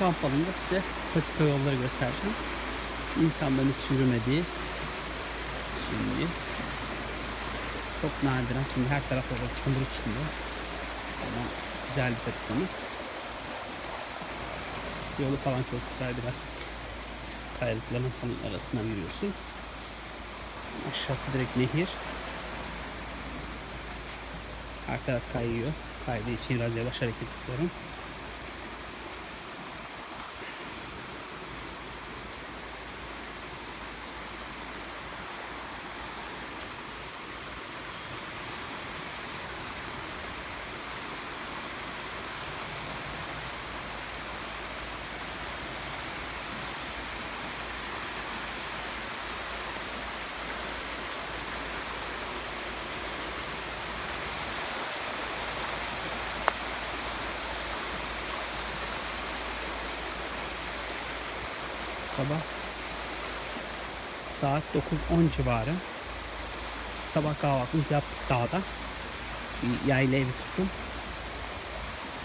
kamp alanında size patika yolları göstereceğim. İnsanların hiç yürümediği. Şimdi çok nadiren çünkü her taraf orada çamur içinde. Ama güzel bir patikamız. Yolu falan çok güzel biraz kayalıkların falan arasından yürüyorsun. Aşağısı direkt nehir. Taraf kayıyor. Kaydığı için biraz yavaş hareket ediyorum. Sabah saat 9-10 civarı. Sabah kahvaltımızı yaptık dağda. Bir yayla evi tuttum.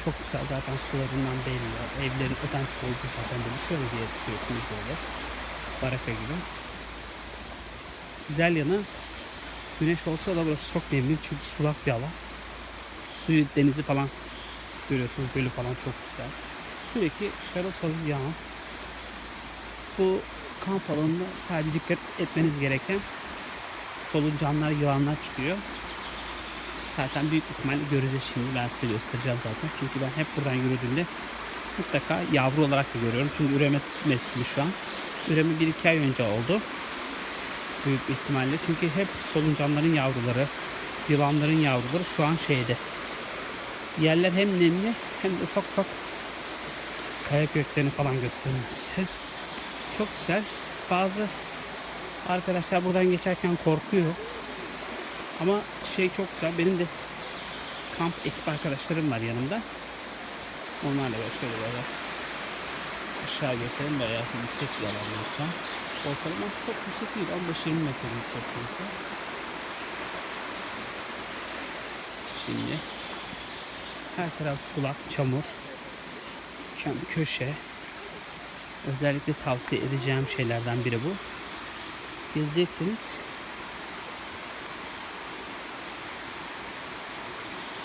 Çok güzel zaten sularından belli. Evlerin otantik olduğu zaten böyle şöyle diye tutuyorsunuz böyle. Baraka gibi. Güzel yanı güneş olsa da burası çok nemli çünkü sulak bir alan. Suyu denizi falan görüyorsunuz gölü falan çok güzel. Sürekli şarıl şarıl yağan bu kamp alanında sadece dikkat etmeniz gereken solucanlar, yılanlar çıkıyor. Zaten büyük ihtimalle göreceğiz şimdi. Ben size göstereceğim zaten. Çünkü ben hep buradan yürüdüğümde mutlaka yavru olarak da görüyorum. Çünkü üreme mevsimi şu an. Üreme 1-2 ay önce oldu. Büyük ihtimalle. Çünkü hep soluncanların yavruları, yılanların yavruları şu an şeyde. Yerler hem nemli hem de ufak ufak kaya köklerini falan gösteriyor size. Çok güzel. Bazı arkadaşlar buradan geçerken korkuyor. Ama şey çok güzel. Benim de kamp ekip arkadaşlarım var yanımda. Onlarla böyle şöyle böyle aşağı geçelim. Bayağı yüksek bir alan lütfen. Ortalama çok yüksek değil. 15-20 metre yüksekliğinde. Şimdi her taraf sulak, çamur. Köşe. Özellikle tavsiye edeceğim şeylerden biri bu. Gezeceksiniz.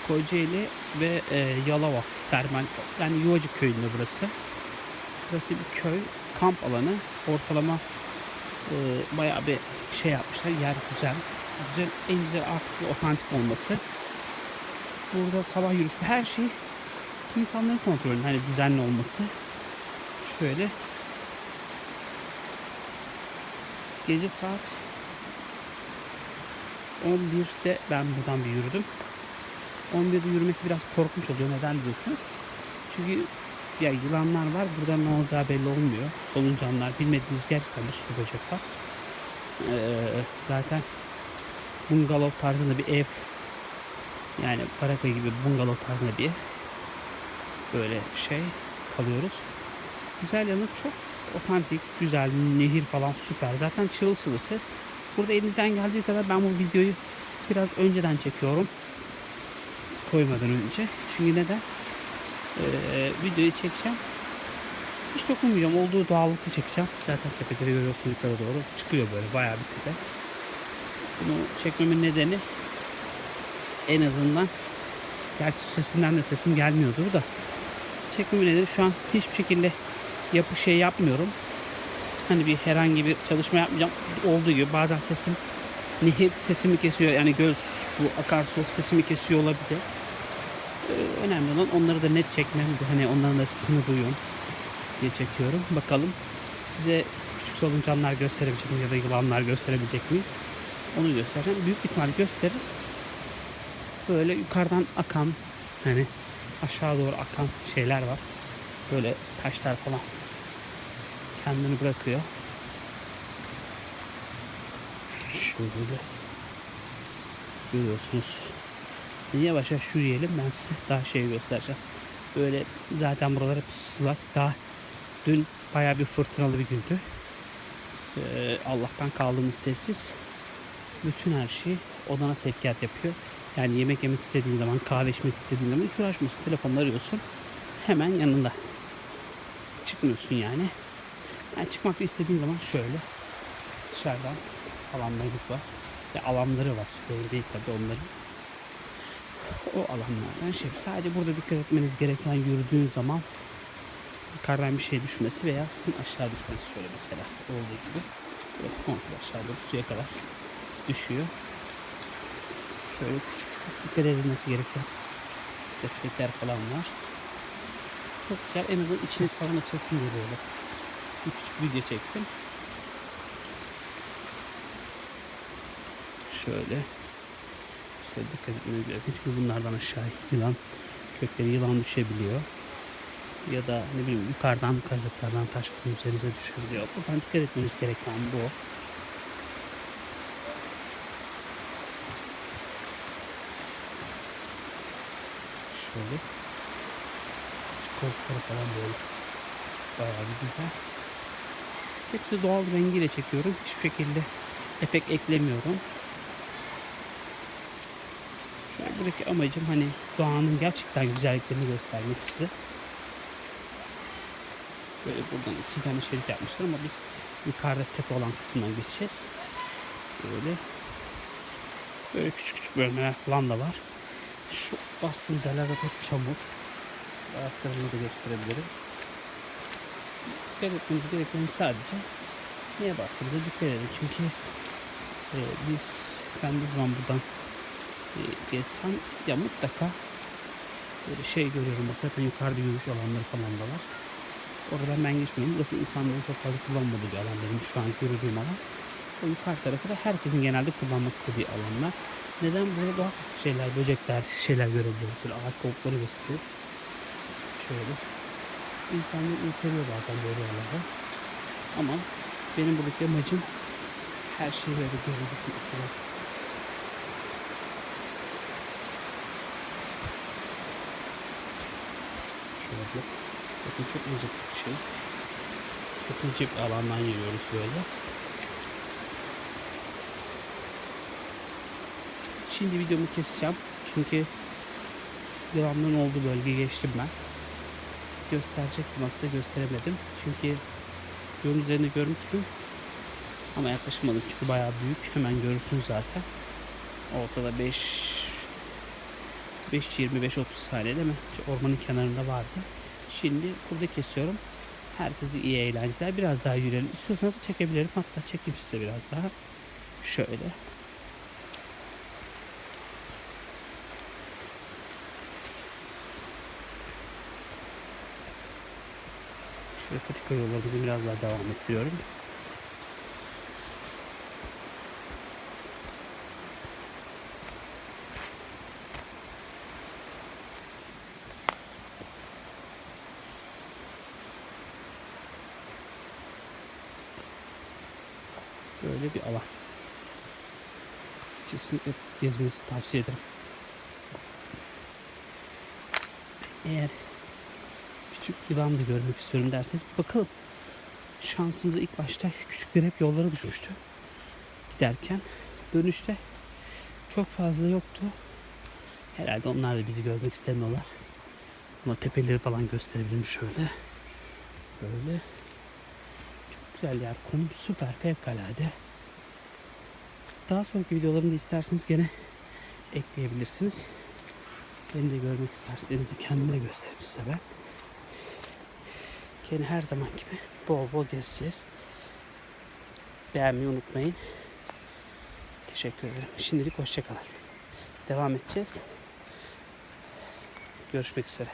Kocaeli ve e, Yalova Termal yani Yuvacık köyünde burası. Burası bir köy, kamp alanı. Ortalama e, bayağı bir şey yapmışlar. Yer güzel. Güzel, en güzel artısı otantik olması. Burada sabah yürüyüşü her şey insanların kontrolünde. Hani düzenli olması. Şöyle gece saat 11'de ben buradan bir yürüdüm. 11'de yürümesi biraz korkunç oluyor. Neden diyeceksiniz? Çünkü ya yılanlar var. Burada ne olacağı belli olmuyor. Soluncanlar, bilmediğiniz gerçekten bir sürü böcek var. Ee, zaten bungalov tarzında bir ev yani baraka gibi bungalov tarzında bir. Böyle şey kalıyoruz. Güzel yanı çok otantik, güzel, nehir falan süper. Zaten çırılçılı ses. Burada elinizden geldiği kadar ben bu videoyu biraz önceden çekiyorum. Koymadan önce. Çünkü neden? Ee, videoyu çekeceğim. Hiç dokunmayacağım. Olduğu doğallıkta çekeceğim. Zaten tepeleri görüyorsunuz yukarı doğru. Çıkıyor böyle bayağı bir tepe. Bunu çekmemin nedeni en azından gerçi sesinden de sesim gelmiyordur da çekmemin nedeni şu an hiçbir şekilde yapı şey yapmıyorum. Hani bir herhangi bir çalışma yapmayacağım. Olduğu gibi bazen sesim nehir sesimi kesiyor. Yani göz bu akarsu sesimi kesiyor olabilir. Ee, önemli olan onları da net çekmem. Hani onların da sesini duyuyorum diye çekiyorum. Bakalım size küçük soluncanlar gösterebilecek miyim ya da yılanlar gösterebilecek miyim? Onu göstereceğim. Büyük ihtimal gösterir. Böyle yukarıdan akan hani aşağı doğru akan şeyler var. Böyle taşlar falan kendini bırakıyor. Şöyle de görüyorsunuz. Yavaş yavaş yürüyelim ben size daha şey göstereceğim. Böyle zaten buralar hep sulak. Daha dün bayağı bir fırtınalı bir gündü. Ee, Allah'tan kaldığımız sessiz. Bütün her şey odana sevkiyat yapıyor. Yani yemek yemek istediğin zaman, kahve içmek istediğin zaman hiç uğraşmıyorsun. Telefonla arıyorsun. Hemen yanında. çıkmıyorsun yani. Yani çıkmak da istediğin zaman şöyle dışarıdan alanlarımız var. Ya alanları var. Böyle değil tabii onların. O alanlardan şey. Sadece burada dikkat etmeniz gereken yürüdüğün zaman yukarıdan bir şey düşmesi veya sizin aşağı düşmesi şöyle mesela olduğu gibi. Burası komple aşağı doğru suya kadar düşüyor. Şöyle küçük küçük dikkat edilmesi gereken destekler falan var. Çok güzel. En azından içiniz falan açılsın diye böyle. Bir küçük video çektim. Şöyle. Şöyle dikkat etmeniz gerekiyor. Çünkü bunlardan aşağı yılan, kökleri yılan düşebiliyor. Ya da ne bileyim yukarıdan kayalıklardan taş üzerinize düşebiliyor. Buradan dikkat etmeniz gereken bu. Şöyle. Koltukları falan böyle. Bayağı bir güzel. Hepsi doğal rengiyle çekiyorum. Hiçbir şekilde efekt eklemiyorum. Şöyle buradaki amacım hani doğanın gerçekten güzelliklerini göstermek size. Böyle buradan iki tane şerit yapmışlar ama biz yukarıda tepe olan kısmından geçeceğiz. Böyle böyle küçük küçük bölmeler falan da var. Şu bastığımız yerler zaten çamur. Şu ayaklarını da gösterebilirim. Dikkat etmemiz gereken sadece neye bastığımıza dikkat edelim. Çünkü e, biz ne zaman buradan e, geçsem ya mutlaka böyle şey görüyorum. Bak zaten yukarıda yürüyüş alanları falan da var. Oradan ben geçmiyorum. Burası insanların çok fazla kullanmadığı bir alan benim şu an yürüdüğüm alan. O yukarı tarafı da herkesin genelde kullanmak istediği alanlar. Neden? Burada daha şeyler, böcekler, şeyler görebiliyoruz. Şöyle ağaç kovukları gösteriyor. Şöyle. İnsanlar ürperiyor bazen böyle yerlerde. Ama benim buradaki amacım her şeyi böyle görebilmek için. Şöyle. Bakın çok incik bir şey. Çok incik bir alandan yürüyoruz böyle. Şimdi videomu keseceğim. Çünkü yılanların olduğu bölgeye geçtim ben. Gösterecektim aslında gösteremedim. Çünkü yolun üzerinde görmüştüm. Ama yaklaşmadım çünkü bayağı büyük. Hemen görürsünüz zaten. Ortada 5 5 25 30 saniye değil mi? Ormanın kenarında vardı. Şimdi burada kesiyorum. Herkese iyi eğlenceler. Biraz daha yürüyelim. İstiyorsanız çekebilirim. Hatta çekeyim size biraz daha. Şöyle. Şöyle patika yollarımızı biraz daha devam ettiriyorum. Böyle bir alan. Kesinlikle gezmenizi tavsiye ederim. Eğer küçük yılan da görmek istiyorum derseniz bir bakalım. Şansımıza ilk başta küçükler hep yollara düşmüştü. Giderken dönüşte çok fazla yoktu. Herhalde onlar da bizi görmek istemiyorlar. Ama tepeleri falan gösterebilirim şöyle. Böyle. Çok güzel yer. Konum süper. Fevkalade. Daha sonraki videolarımda isterseniz gene ekleyebilirsiniz. Beni de görmek isterseniz de kendimi de gösteririm size ben. Gene her zaman gibi bol bol gezeceğiz. Beğenmeyi unutmayın. Teşekkür ederim. Şimdilik hoşçakalın. Devam edeceğiz. Görüşmek üzere.